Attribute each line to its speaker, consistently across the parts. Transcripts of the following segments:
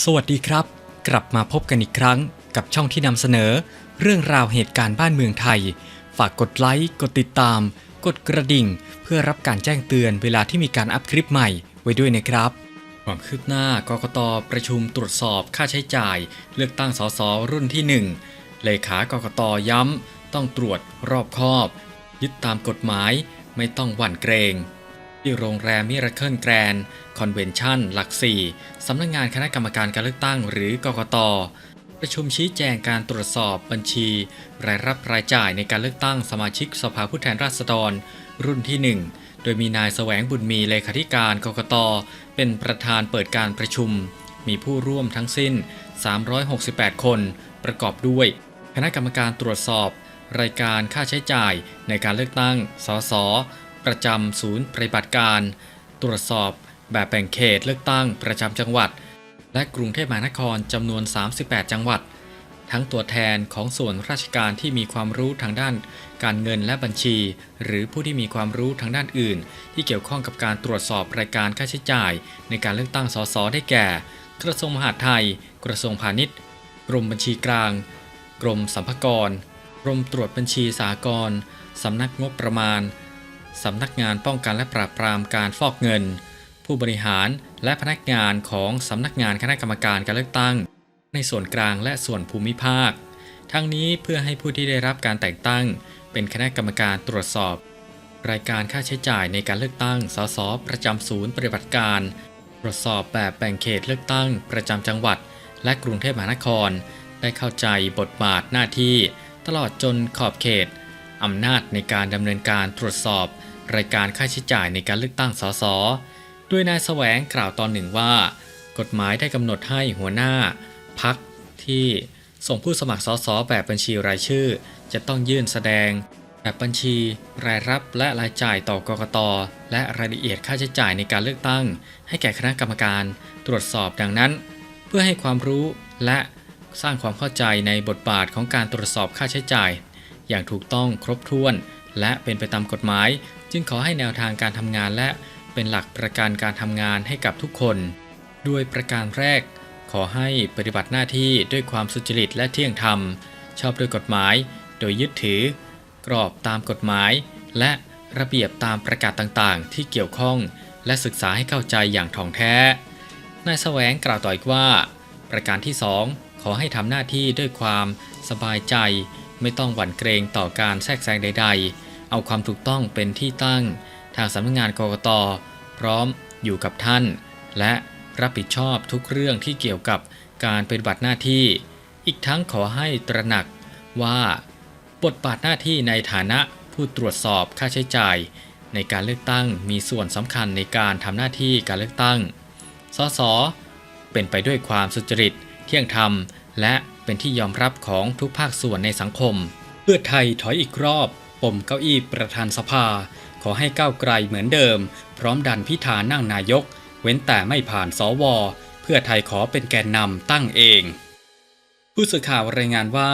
Speaker 1: สวัสดีครับ กลับมาพบกันอีกครั้งกับช่องที่นำเสนอ เรื่องราวเหตุการณ์บ้านเมืองไทย ฝากกดไลค์ กดติดตาม กดกระดิ่ง เพื่อรับการแจ้งเตือนเวลาที่มีการอัพคลิปใหม่ไว้ด้วยนะครับ ความคืบหน้ากกตประชุมตรวจสอบค่าใช้จ่าย เลือกตั้งสสรุ่นที่ 1 เลขากกตย้ำต้องตรวจรอบคอบ ยึดตามกฎหมายไม่ต้องหวั่นเกรง ที่โรงแรมมิราเคิลแกรนด์คอนเวนชั่นหลักสี่สำนักงานคณะกรรมการการเลือกตั้งหรือกกต ประชุมชี้แจงการตรวจสอบบัญชี รายรับรายจ่ายในการเลือกตั้งสมาชิกสภาผู้แทนราษฎร รุ่นที่ 1 โดยมีนายแสวงบุญมีเลขาธิการกกต เป็นประธานเปิดการประชุม มีผู้ร่วมทั้งสิ้น 368 คน ประกอบด้วย คณะกรรมการตรวจสอบ รายการค่าใช้จ่ายในการเลือกตั้ง สส ประจำศูนย์ปฏิบัติการ ตรวจสอบแบบแบ่งเขตเลือกตั้งประจำจังหวัด และกรุงเทพมหานครจำนวน 38 จังหวัด ทั้งตัวแทนของส่วนราชการที่มีความรู้ทางด้านการเงินและบัญชี หรือผู้ที่มีความรู้ทางด้านอื่น ที่เกี่ยวข้องกับการตรวจสอบรายการค่าใช้จ่าย ในการเลือกตั้งสสได้แก่ กระทรวงมหาดไทย กระทรวงพาณิชย์ กรมบัญชีกลาง กรมสรรพากรกรมตรวจบัญชีสากลสำนักงบประมาณ สำนักงานป้องกันและปราบปรามการฟอกเงิน ผู้บริหารและพนักงานของสำนักงานคณะกรรมการการเลือกตั้ง ในส่วนกลางและส่วนภูมิภาค ทั้งนี้เพื่อให้ผู้ที่ได้รับการแต่งตั้ง เป็นคณะกรรมการตรวจสอบ รายการค่าใช้จ่ายในการเลือกตั้ง สส ประจำศูนย์ปฏิบัติการ ตรวจสอบแบบแบ่งเขตเลือกตั้ง ประจำจังหวัด และกรุงเทพมหานคร ได้เข้าใจบทบาทหน้าที่ ตลอดจนขอบเขต อำนาจในการดำเนินการตรวจสอบ รายการค่าใช้จ่ายในการเลือกตั้งสสด้วยนายแสวงกล่าวตอนหนึ่งว่า กฎหมายได้กำหนดให้หัวหน้าพักที่ส่งผู้สมัครสสแบบบัญชีรายชื่อ จะต้องยื่นแสดง แบบบัญชี รายรับและรายจ่ายต่อกกตและรายละเอียดค่าใช้จ่ายในการเลือกตั้ง ให้แก่คณะกรรมการตรวจสอบดังนั้น เพื่อให้ความรู้และสร้างความเข้าใจในบทบาทของการตรวจสอบค่าใช้จ่าย อย่างถูกต้องครบถ้วน และเป็นไปตามกฎหมาย จึงขอให้แนวทางการทำงานและเป็นหลักประกันการทำงานให้กับทุกคน ด้วยประการแรก ขอให้ปฏิบัติหน้าที่ด้วยความสุจริตและเที่ยงธรรม ชอบด้วยกฎหมาย โดยยึดถือ กรอบตามกฎหมาย และระเบียบตามประกาศต่างๆ ที่เกี่ยวข้อง และศึกษาให้เข้าใจอย่างถ่องแท้ นายแสวงกล่าวต่ออีกว่า ประการที่ 2 ขอให้ทำหน้าที่ด้วยความสบายใจ ไม่ต้องหวั่นเกรงต่อการแทรกแซงใด ๆ เอาความถูกต้องเป็นที่ตั้ง ทางสำนักงานกกตพร้อมอยู่กับท่าน และรับผิดชอบทุกเรื่องที่เกี่ยวกับการปฏิบัติหน้าที่ อีกทั้งขอให้ตระหนักว่า บทบาทหน้าที่ในฐานะผู้ตรวจสอบค่าใช้จ่าย ในการเลือกตั้งมีส่วนสำคัญในการทำหน้าที่การเลือกตั้ง สส เป็นไปด้วยความสุจริต เที่ยงธรรม และ เป็นที่ยอมรับของทุกภาคส่วนในสังคม เพื่อไทยถอยอีกรอบ ปมเก้าอี้ประธานสภา ขอให้ก้าวไกลเหมือนเดิม พร้อมดันพิธานั่งนายก เว้นแต่ไม่ผ่านสว เพื่อไทยขอเป็นแกนนำตั้งเอง ผู้สื่อข่าวรายงานว่า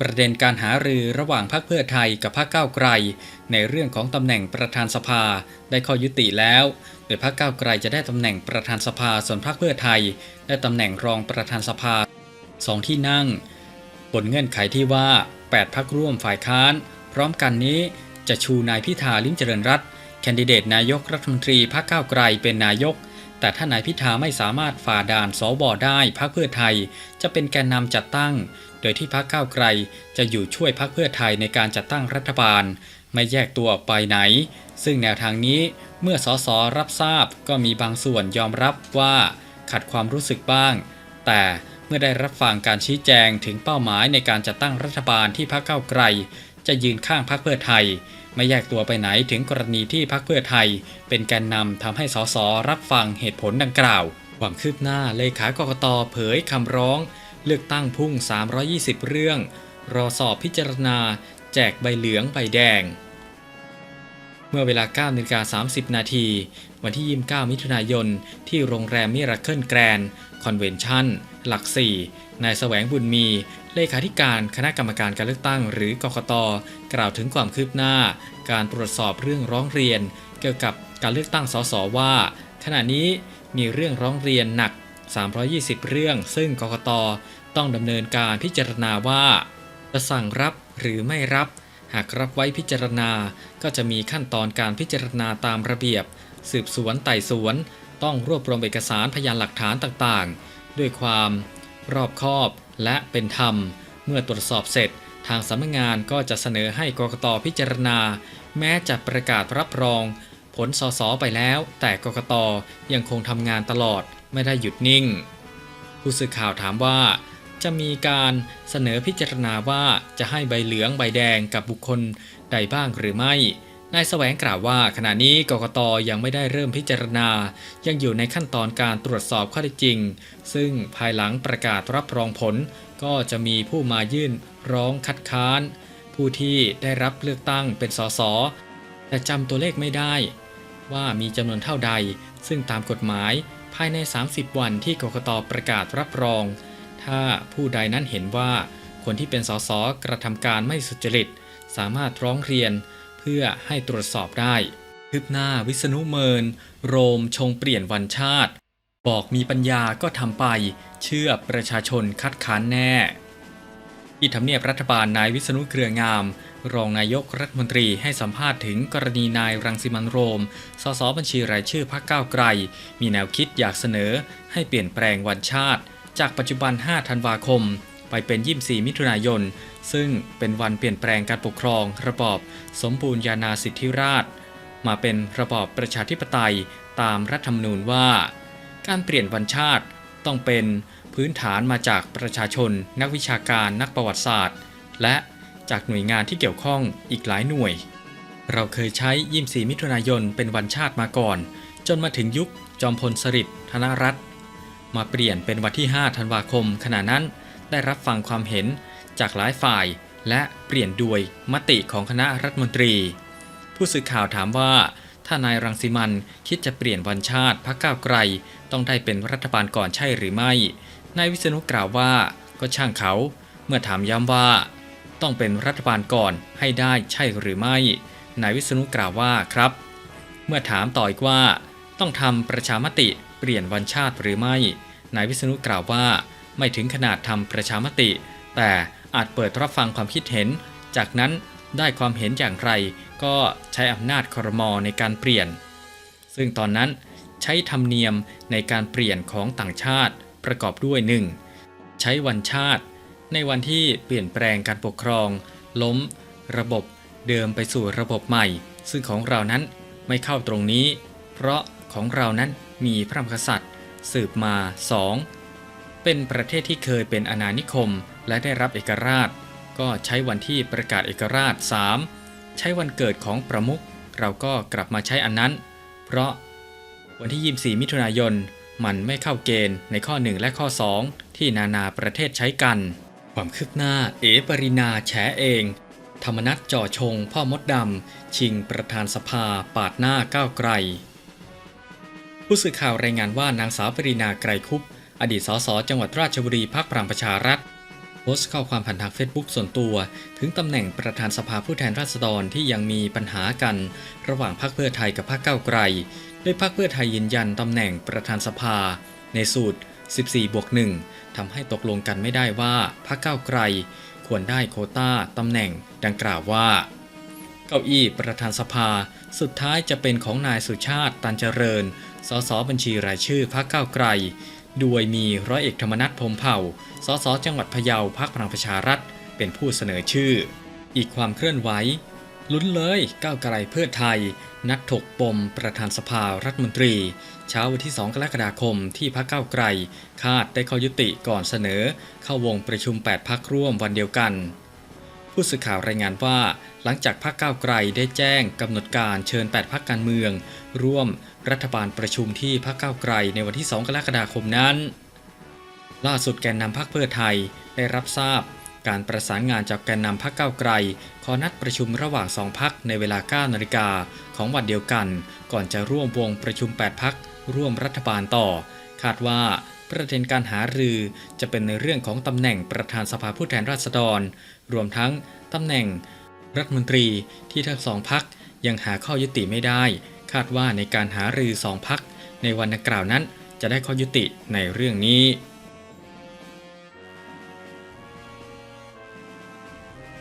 Speaker 1: ประเด็นการหารือระหว่างพรรคเพื่อไทยกับพรรคก้าวไกล ในเรื่องของตำแหน่งประธานสภาได้ข้อยุติแล้ว โดยพรรคก้าวไกลจะได้ตำแหน่งประธานสภาส่วนพรรคเพื่อไทย ได้ตำแหน่งรองประธานสภา สองที่นั่ง บนเงื่อนไขที่ว่า 8 พักร่วมฝ่ายค้าน พร้อมกันนี้จะชูนายพิธาลิ้มเจริญรัตแคนดิเดตนายกรัฐมนตรีพรรคก้าวไกลเป็นนายก แต่ถ้านายพิธาไม่สามารถฝ่าด่านสวได้พรรคเพื่อไทย จะเป็นแกนนำจัดตั้ง โดยที่พรรคก้าวไกลจะอยู่ช่วยพรรคเพื่อไทยในการจัดตั้งรัฐบาล ไม่แยกตัวออกไปไหน ซึ่งแนวทางนี้เมื่อสสรับทราบก็มีบางส่วนยอมรับว่าขัดความรู้สึกบ้าง แต่ มื่อได้รับฟังการชี้แจงถึงเป้าหมายในการจัดตั้งรัฐบาลที่พรรคก้าไกล จะยืนข้างพรรคเพื่อไทย ไม่แยกตัวไปไหนถึงกรณีที่พรรคเพื่อไทย เป็นแกนนำทำให้สสรับฟังเหตุผลดังกล่าวความคืบหน้าเลขากกตเผยคำร้อง เลือกตั้งพุ่ง 320 เรื่อง รอสอบพิจารณา แจกใบเหลืองใบแดง มื่อเวลา9นาฬิกา30 นาทีวันที่ 29 มิถุนายน ที่โรงแรมมิราเคิลแกรนด์คอนเวนชั่น หลัก 4 นายแสวงบุญมี เลขาธิการคณะกรรมการการเลือกตั้งหรือกกต กล่าวถึงความคืบหน้า การตรวจสอบเรื่องร้องเรียน เกี่ยวกับการเลือกตั้งสสว่า ขณะนี้มีเรื่องร้องเรียนหนัก 320 เรื่อง ซึ่งกกต ต้องดำเนินการพิจารณาว่า จะสั่งรับหรือไม่รับ หากรับไว้พิจารณาก็จะมีขั้นตอนการพิจารณาตามระเบียบ สืบสวนไต่สวน ต้องรวบรวมเอกสารพยานหลักฐานต่างๆ ด้วยความรอบคอบและเป็นธรรม เมื่อตรวจสอบเสร็จ ทางสำนักงานก็จะเสนอให้กกตพิจารณา แม้จะประกาศรับรอง ผลสสไปแล้ว แต่กกตยังคงทำงานตลอดไม่ได้หยุดนิ่ง ผู้สื่อข่าวถามว่า จะมีการเสนอพิจารณาว่าจะให้ใบเหลืองใบแดงกับบุคคลใดบ้างหรือไม่นายแสวงกล่าวว่าขณะนี้กกตยังไม่ได้เริ่มพิจารณา ยังอยู่ในขั้นตอนการตรวจสอบข้อเท็จจริง ซึ่งภายหลังประกาศรับรองผล ก็จะมีผู้มายื่นร้องคัดค้าน ผู้ที่ได้รับเลือกตั้งเป็นสสแต่จำตัวเลขไม่ได้ ว่ามีจำนวนเท่าใด ซึ่งตามกฎหมายภายใน 30 วันที่กกตประกาศรับรอง ถ้าผู้ใดนั้นเห็นว่าคนที่เป็นสสกระทำการไม่สุจริต สามารถร้องเรียนเพื่อให้ตรวจสอบได้คืบหน้าวิษณุเมิน โรมชงเปลี่ยนวันชาติ บอกมีปัญญาก็ทำไป เชื่อประชาชนคัดค้านแน่ ที่ทำเนียบรัฐบาลนายวิษณุเครืองาม รองนายกรัฐมนตรีให้สัมภาษณ์ถึงกรณีนายรังสิมันโรม สสบัญชีรายชื่อพรรคก้าวไกล มีแนวคิดอยากเสนอให้เปลี่ยนแปลงวันชาติ จากปัจจุบัน 5 ธันวาคม ไปเป็น 24 มิถุนายน ซึ่งเป็นวันเปลี่ยนแปลงการปกครอง ระบอบสมบูรณาญาสิทธิราช มาเป็นระบอบประชาธิปไตยตามรัฐธรรมนูญว่า การเปลี่ยนวันชาติต้องเป็นพื้นฐานมาจากประชาชน นักวิชาการนักประวัติศาสตร์ และจากหน่วยงานที่เกี่ยวข้องอีกหลายหน่วย เราเคยใช้ 24 มิถุนายนเป็นวันชาติมาก่อน จนมาถึงยุคจอมพลสฤษดิ์ธนรัตน์ มาเปลี่ยนเป็นวันที่ 5 ธันวาคม ขณะนั้นได้รับฟังความเห็นจากหลายฝ่าย และเปลี่ยนด้วยมติของคณะรัฐมนตรี ผู้สื่อข่าวถามว่า ถ้านายรังสิมันคิดจะเปลี่ยนวันชาติพรรคก้าวไกล ต้องได้เป็นรัฐบาลก่อนใช่หรือไม่ นายวิษณุกล่าวว่าก็ช่างเขา เมื่อถามย้ำว่า ต้องเป็นรัฐบาลก่อนให้ได้ใช่หรือไม่ นายวิษณุกล่าวว่าครับ เมื่อถามต่ออีกว่า ต้องทำประชามติเปลี่ยนวันชาติหรือไม่ นายวิษณุกล่าวว่า ไม่ถึงขนาดทำประชามติ แต่อาจเปิดรับฟังความคิดเห็น จากนั้นได้ความเห็นอย่างไร ก็ใช้อำนาจครมอในการเปลี่ยน ซึ่งตอนนั้นใช้ธรรมเนียมในการเปลี่ยนของต่างชาติประกอบด้วย 1. ใช้วันชาติ ในวันที่เปลี่ยนแปลงการปกครอง ล้ม ระบบเดิมไปสู่ระบบใหม่ ซึ่งของเรานั้นไม่เข้าตรงนี้ เพราะของเรานั้นมีพระมหากษัตริย์ สืบมา 2. เป็นประเทศที่เคยเป็นอาณานิคมและได้รับเอกราช ก็ใช้วันที่ประกาศเอกราช 3. ใช้วันเกิดของประมุขเราก็กลับมาใช้อันนั้น เพราะวันที่ 24 มิถุนายนมันไม่เข้าเกณฑ์ในข้อ 1 และข้อ 2 ที่นานาประเทศใช้กัน ความคืบหน้าเอปรินาแฉเอง ธรรมนัตจ่อชง พ่อมดดำ ชิงประธานสภาปาดหน้าก้าวไกล ผู้สื่อข่าวรายงานว่านางสาวปรินาไกรคุปอดีตสสจังหวัดราชบุรีพักพลังประชารัฐโพสต์ข้อความผ่านทางเฟซบุ๊กส่วนตัว ถึงตำแหน่งประธานสภาผู้แทนราษฎรที่ยังมีปัญหากัน ระหว่างพรรคเพื่อไทยกับพรรคก้าวไกล โดยพรรคเพื่อไทยยืนยันตำแหน่งประธานสภา ในสูตร 14 บวก 1ทำให้ตกลงกันไม่ได้ว่าพรรคก้าวไกล ควรได้โคต้าตำแหน่งดังกล่าวว่า เก้าอี้ประธานสภา สุดท้ายจะเป็นของนายสุชาติตันเจริญ สสบัญชีรายชื่อพรรคก้าวไกล โดยมีร้อยเอกธรรมนัฐพรมเผ่า สสจังหวัดพะเยาพรรคพลังประชารัฐ เป็นผู้เสนอชื่อ อีกความเคลื่อนไหวลุ้นเลยก้าวไกลเพื่อไทย นัดถกปมประธานสภารัฐมนตรี เช้าวันที่ 2 กรกฎาคมที่พักก้าวไกล คาดได้ข้อยุติก่อนเสนอ เข้าวงประชุม 8 พักร่วมวันเดียวกัน ผู้สื่อข่าวรายงานว่า หลังจากพรรคก้าวไกลได้แจ้งกำหนดการเชิญ 8พักการเมือง ร่วมรัฐบาลประชุมที่พรรคก้าวไกลในวันที่ 2 กรกฎาคมนั้น ล่าสุดแกนนำพรรคเพื่อไทยได้รับทราบ การประสานงานจากแกนนำพรรคก้าวไกล ขอนัดประชุมระหว่างสองพักในเวลา 9 นาฬิกาของวันเดียวกัน ก่อนจะร่วมวงประชุม 8พักร่วมรัฐบาลต่อ คาดว่า ประเด็นการหารือ จะเป็นในเรื่องของตำแหน่งประธานสภาผู้แทนราษฎร รวมทั้งตำแหน่งรัฐมนตรีที่ทั้งสองพักยังหาข้อยุติไม่ได้ คาดว่าในการหารือสองพักในวันดังกล่าวนั้น จะจะได้ข้อยุติในเรื่องนี้